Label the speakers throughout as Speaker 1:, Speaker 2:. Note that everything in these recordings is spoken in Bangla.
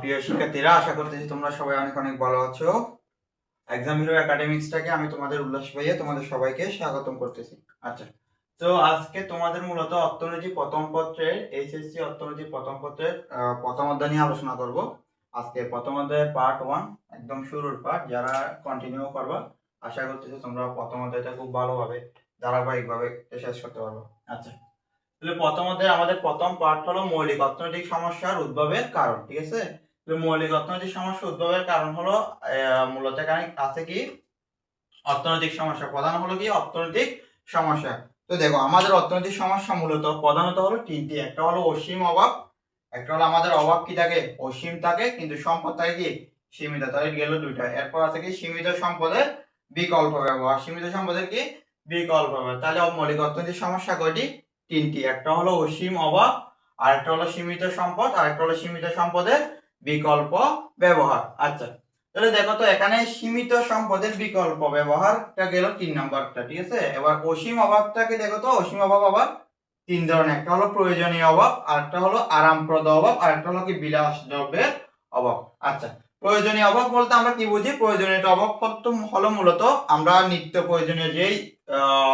Speaker 1: প্রিয় শিক্ষার্থীরা, আশা করতেছি তোমরা সবাই অনেক অনেক ভালো আছো। এক্সাম হিরো একাডেমিক্সটাকে আমি তোমাদের উল্লাস ভাইয়া তোমাদের সবাইকে স্বাগতম করতেছি। আচ্ছা তো আজকে তোমাদের মূলত অর্থনীতি প্রথম পত্রের, এইচএসসি অর্থনীতি প্রথম পত্রের প্রথম অধ্যায় নিয়ে আলোচনা করব। আজকে প্রথম অধ্যায়ের পার্ট ওয়ান একদম শুরুর পার্ট যারা কন্টিনিউ করবা, আশা করতেছি তোমরা প্রথম অধ্যায়টা খুব ভালোভাবে, ধারাবাহিকভাবে শেষ করতে পারব। আচ্ছা তাহলে প্রথমত আমাদের প্রথম পার্ট হলো মৌলিক অর্থনৈতিক সমস্যার উদ্ভবের কারণ, ঠিক আছে? মৌলিক অর্থনৈতিক সমস্যা উদ্ভবের কারণ হলো মূলত এখানে আছে কি? অর্থনৈতিক সমস্যা, প্রধান হলো কি? অর্থনৈতিক সমস্যা। তো দেখো, আমাদের অর্থনৈতিক সমস্যা মূলত প্রধানত হলো তিনটি, একটা হলো অসীম অভাব, একটা হলো আমাদের অভাব কি থাকে? অসীম থাকে, কিন্তু সম্পদ থাকে কি? সীমিত, তাহলে গেল দুইটা। এরপর আছে কি? সীমিত সম্পদের বিকল্প ব্যবহার। সীমিত সম্পদের কি? বিকল্প ব্যবহার। তাহলে মৌলিক অর্থনৈতিক সমস্যা কয়টি? তিনটি, একটা হলো অসীম অভাব আর একটা হলো সীমিত সম্পদ আর একটা হলো সীমিত সম্পদের বিকল্প ব্যবহার। আচ্ছা তাহলে দেখো তো এখানে সীমিত সম্পদের বিকল্প ব্যবহারটা গেল তিন নাম্বারটা, ঠিক আছে? এবার অসীম অভাবটাকে দেখো তো, অসীম অভাব আবার তিন ধরনের, একটা হলো প্রয়োজনীয় অভাব আর একটা হলো আরামপ্রদ অভাব আর একটা হলো কি বিলাস দ্রব্যের অভাব। আচ্ছা প্রয়োজনীয় অভাব বলতে আমরা কি বুঝি? প্রয়োজনীয় অভাব হলো মূলত আমরা নিত্য প্রয়োজনীয় যেই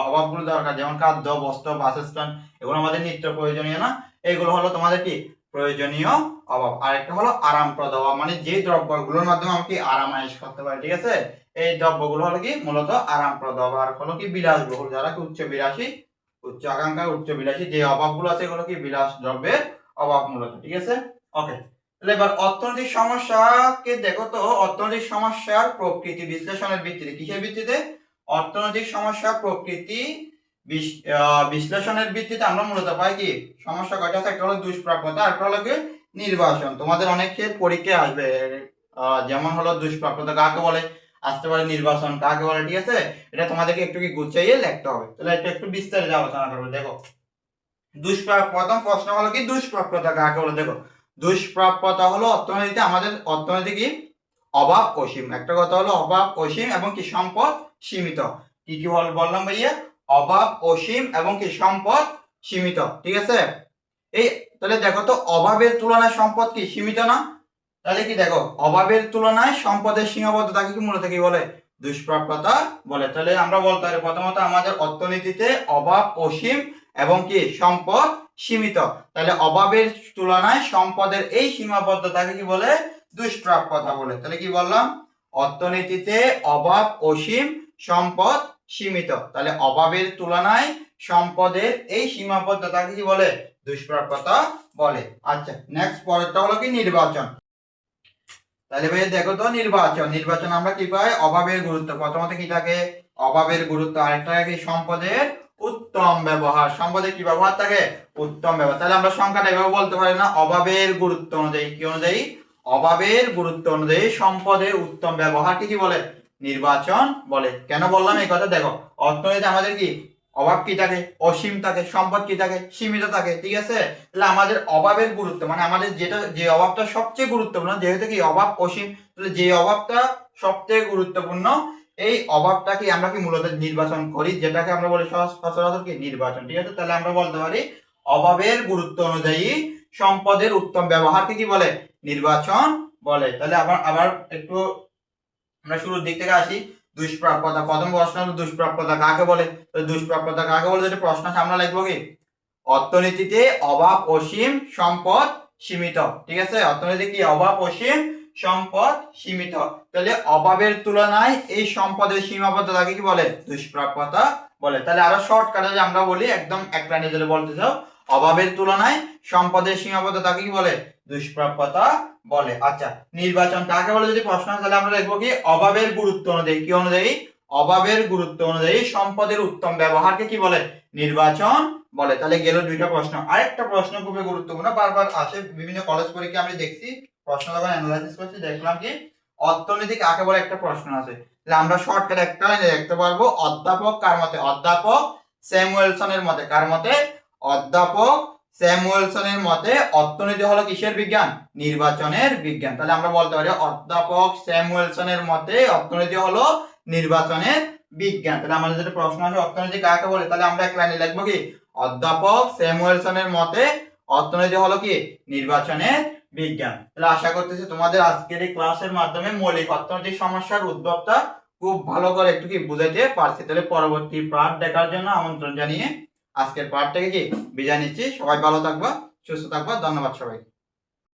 Speaker 1: অভাবগুলো দরকার, যেমন খাদ্য, বস্ত্র, বাসস্থান, এগুলো আমাদের নিত্য প্রয়োজনীয় না? এগুলো হলো তোমাদের কি? প্রয়োজনীয় অভাব আর একটা হলো আরামপ্রদ অভাব মানে যে দ্রব্যগুলোর মাধ্যমে আমরা কি আরাম আয়েশ করতে পারি, ঠিক আছে? এই দ্রব্যগুলো হলো কি? মূলত আরামপ্রদ অভাব আর হলো কি? বিলাসবহুল। যারা কি? উচ্চ বিলাসী, উচ্চ আকাঙ্ক্ষা উচ্চ বিলাসী, যে অভাবগুলো আছে এগুলো কি? বিলাস দ্রব্যের অভাব মূলত, ঠিক আছে? ওকে এবার অর্থনৈতিক সমস্যাকে দেখো তো, অর্থনৈতিক সমস্যার প্রকৃতি বিশ্লেষণের ভিত্তিতে। কিসের ভিত্তিতে? অর্থনৈতিক সমস্যার প্রকৃতি বিশ্লেষণের ভিত্তিতে আমরা মূলত পাই কি? সমস্যা কয়টা? একটা হলো দুষ্প্রাপ্যতা আর একটা হলো কি নির্বাচন। তোমাদের অনেকের পরীক্ষায় আসবে যেমন হলো দুষ্প্রাপ্যতা কাকে বলে? আসতে পারে নির্বাচন কাকে বলে, ঠিক আছে? এটা তোমাদেরকে একটু কি গুছিয়ে লিখতে হবে। তাহলে এটা একটু বিস্তারিত আলোচনা করব, দেখো। দুষ্প্রাপ্য, প্রথম প্রশ্ন হলো কি, দুষ্প্রাপ্যতা কাকে বলে? দেখো দুষ্প্রাপ্যতা হলো অর্থনীতিতে আমাদের অর্থনীতি কি? অভাব অসীম একটা কথা হলো অভাব অসীম এবং কি সম্পদ সীমিত। কি কি বল বললাম ভাইয়া? অভাব অসীম এবং কি সম্পদ সীমিত। ঠিক আছে? এই তাহলে দেখো তো, অভাবের তুলনায় সম্পদ কি সীমিত না? তাহলে কি দেখো, অভাবের তুলনায় সম্পদের সীমাবদ্ধতাকে কি মূলত কি বলে? দুষ্প্রাপ্যতা বলে। তাহলে আমরা বলতে পারি প্রথমত আমাদের অর্থনীতিতে অভাব অসীম এবং কি সম্পদ সীমিত। তাহলে অভাবের তুলনায় সম্পদের এই সীমাবদ্ধতাকে কি বলে? দুষ্প্রাপ্যতা বলে। তাহলে কি বললাম? অর্থনীতিতে অভাব অসীম, সম্পদ সীমিত। তাহলে অভাবের তুলনায় সম্পদের এই সীমাবদ্ধতাকে কি বলে? দুষ্প্রাপ্যতা বলে। আচ্ছা নেক্সট পরেরটা হলো কি? নির্বাচন। তাহলে ভাই দেখো তো, নির্বাচন। নির্বাচন আমরা কি পাই? অভাবের গুরুত্ব। প্রথমত কি থাকে? অভাবের গুরুত্ব। আরেকটা সম্পদের উত্তম ব্যবহার। সম্পদের কি ব্যবহার থাকে? উত্তম ব্যবহার। তাহলে আমরা সংখ্যাটা এভাবে বলতে পারি না। অভাবের গুরুত্ব অনুযায়ী কি অনুযায়ী? অভাবের গুরুত্ব অনুযায়ী সম্পদের উত্তম ব্যবহারকে কি বলে? নির্বাচন বলে। কেন বললাম এই কথা? দেখো অর্থনীতি আমাদের কি? অভাব কি থাকে? অসীম থাকে। সম্পদ কি থাকে? সীমিত থাকে। ঠিক আছে? তাহলে আমাদের অভাবের গুরুত্ব মানে আমাদের যেটা, যে অভাবটা সবচেয়ে গুরুত্বপূর্ণ, যেহেতু কি? অভাব অসীম, তাহলে যে অভাবটা সবচেয়ে গুরুত্বপূর্ণ এই অভাবটাকে আমরা কি মূলত নির্বাচন করি? যেটাকে আমরা বলি সচরাচর কি? নির্বাচন, ঠিক আছে? তাহলে আমরা বলতে পারি অভাবের গুরুত্ব অনুযায়ী সম্পদের উত্তম ব্যবহারকে কি বলে? নির্বাচন বলে। তাহলে আবার আবার একটু আমরা শুরুর দিক থেকে আসি। দুষ্প্রাপ্যতা, প্রথম প্রশ্ন দুষ্প্রাপ্যতা কাকে বলে? দুষ্প্রাপ্যতা কাকে বলে? যেটা প্রশ্ন সামনে লিখব কি? অর্থনীতিতে অভাব অসীম সম্পদ সীমিত, ঠিক আছে? অর্থনীতি কি? অভাব অসীম সম্পদ সীমিত। তাহলে অভাবের তুলনায় এই সম্পদের সীমাবদ্ধতাকে কি বলে? দুষ্প্রাপ্যতা বলে। তাহলে আরও শর্টকাটে আমরা বলি, একদম এক লাইনে বলতে চাও, অভাবের তুলনায় সম্পদের সীমাবদ্ধতাকে কি বলে? দুষ্প্রাপ্যতা বলে। আচ্ছা নির্বাচন কাকে বলে যদি প্রশ্ন তাহলে আমরা দেখব কি? অভাবের গুরুত্ব অনুযায়ী, কি অনুযায়ী? অভাবের গুরুত্ব অনুযায়ী সম্পদের উত্তম ব্যবহারকে কি বলে? নির্বাচন বলে। তাহলে গেল দুইটা প্রশ্ন। আরেকটা প্রশ্ন খুবই গুরুত্বপূর্ণ, বারবার আসে, বিভিন্ন কলেজ পরীক্ষা আমি দেখছি। প্রশ্ন যখন অ্যানালাইসিস করছি, দেখলাম কি অর্থনীতি কাকে বলে একটা প্রশ্ন আছে। তাহলে আমরা শর্টকাট একটা দেখতে পারব, অধ্যাপক কার মতে? অধ্যাপক স্যামুয়েলসনের মতে। কার মতে? অধ্যাপক স্যামুয়েলসনের মতে অর্থনীতি হলো কিসের বিজ্ঞান? নির্বাচনের বিজ্ঞান। তাহলে আমরা বলতে পারি অধ্যাপক স্যামুয়েলসনের মতে অর্থনীতি হলো নির্বাচনের বিজ্ঞান। তাহলে আমাদের যেটা প্রশ্ন আছে অর্থনীতি কাকে বলে? তাহলে আমরা এক লাইনে লিখব কি? অধ্যাপক স্যামুয়েলসনের মতে অর্থনীতি হলো কি? নির্বাচনের বিজ্ঞান। তাহলে আশা করতেছি তোমাদের আজকের এই ক্লাসের মাধ্যমে মৌলিক অর্থনৈতিক সমস্যার উদ্ভবটা খুব ভালো করে একটু কি বুঝাইতে পারছি। তাহলে পরবর্তী পার্ট দেখার জন্য আমন্ত্রণ জানিয়ে আজকের পার্টটাকে কি বিদায় নিচ্ছি। সবাই ভালো থাকবা, সুস্থ থাকবা। ধন্যবাদ সবাই